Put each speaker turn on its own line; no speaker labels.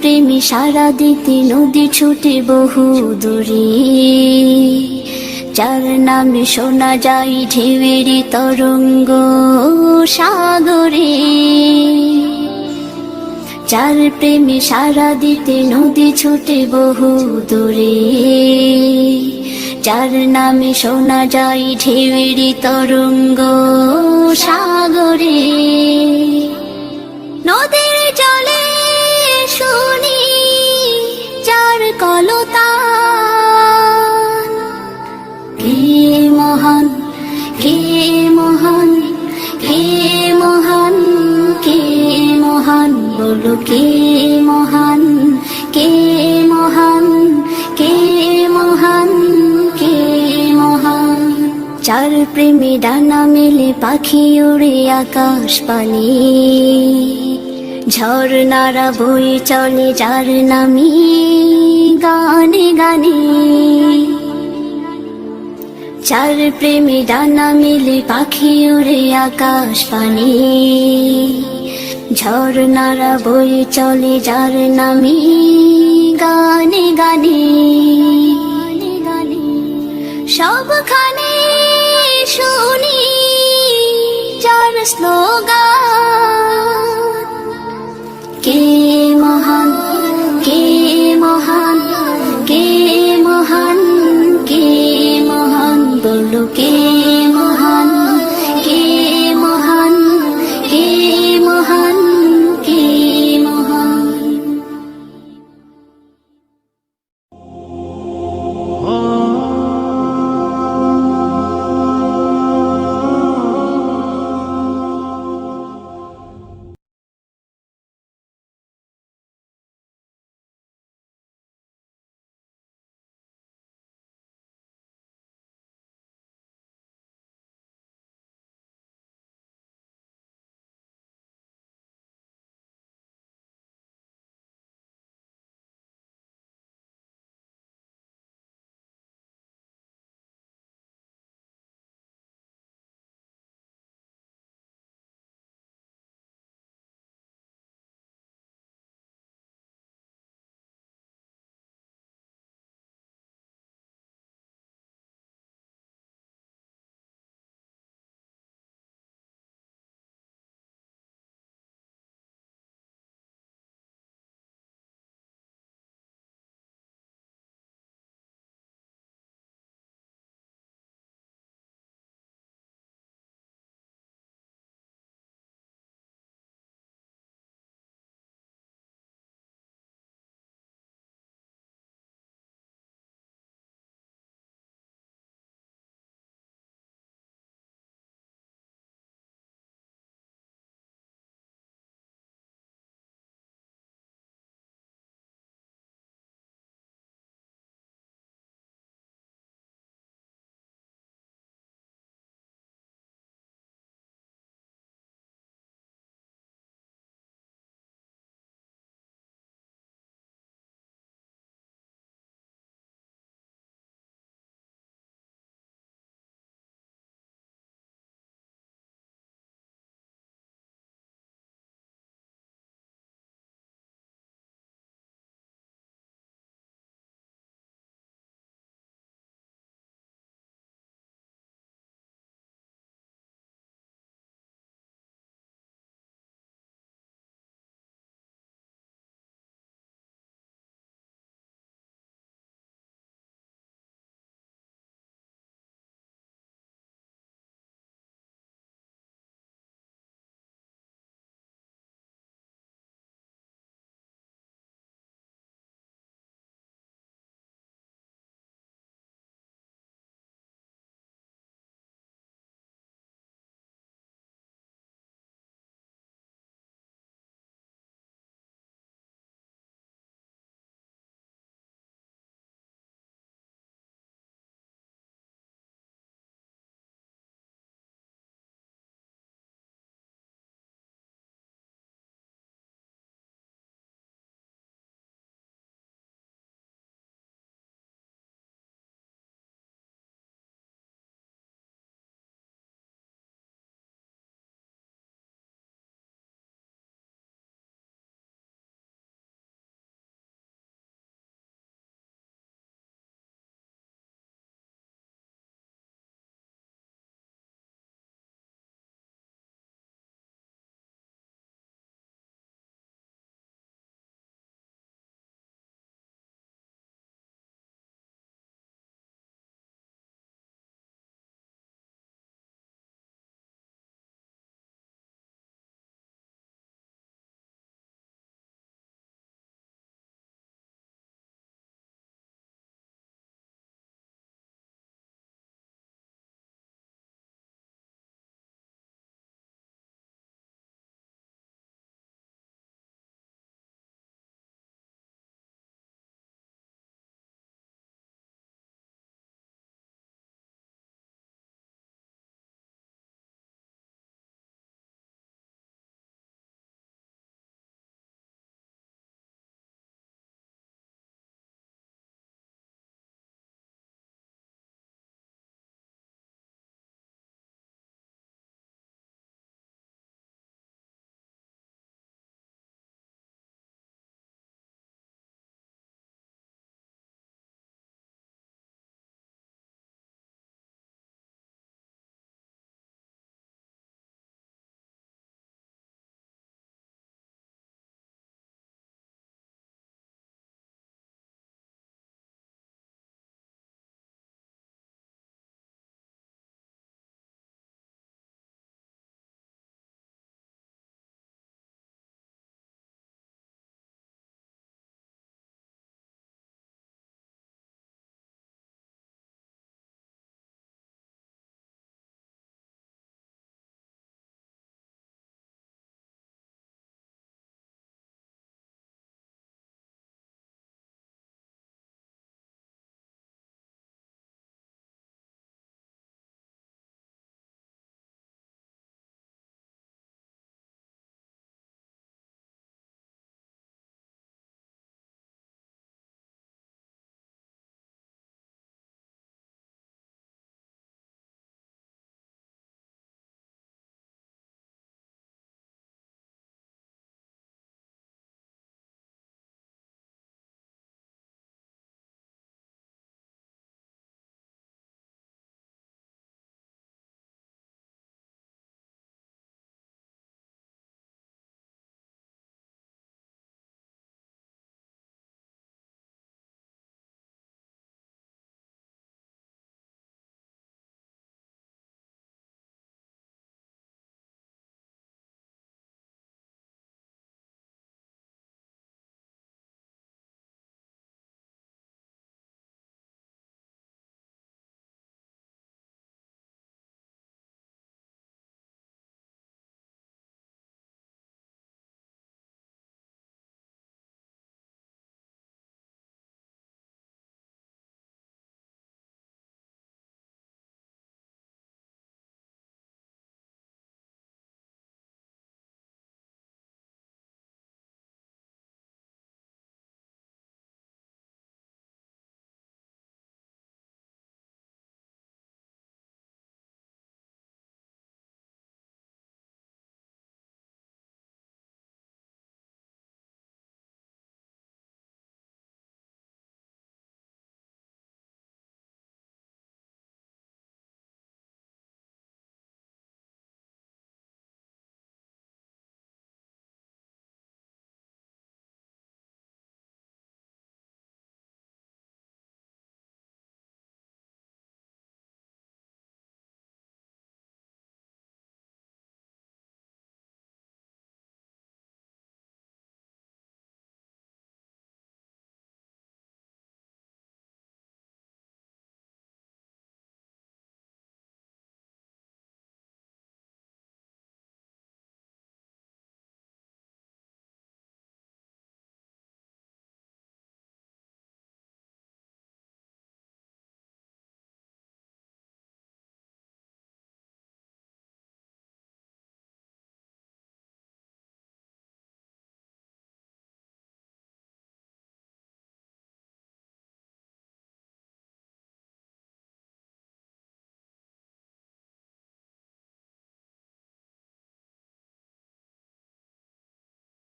প্রেমী সারা দিতে নদী ছুটে বহু দূরে। যার নামে শোনা যায় ঢেউয়ের তরঙ্গ সাগরে। যার প্রেমে সারা দিতে নদী ছুটে বহু দূরে। যার নামে শোনা যায় ঢেউয়ের তরঙ্গ সাগরে। বলো, কে মহান কে মহান কে মহান কে মহান? চার প্রেমী ডানা মেলে পাখি উড়ে আকাশ পানে। ঝর্ণারা বই চলে যার নামি গানে গানে। চার প্রেমী ডানা মিলে পাখি উড়ে আকাশ পানি। ঝর্ণারা বই চলে যার নামি গানে গানে। সবখানে শুনি যার স্লোগান, কে মহান কে মহান কে মহান কে মহান বলো, কে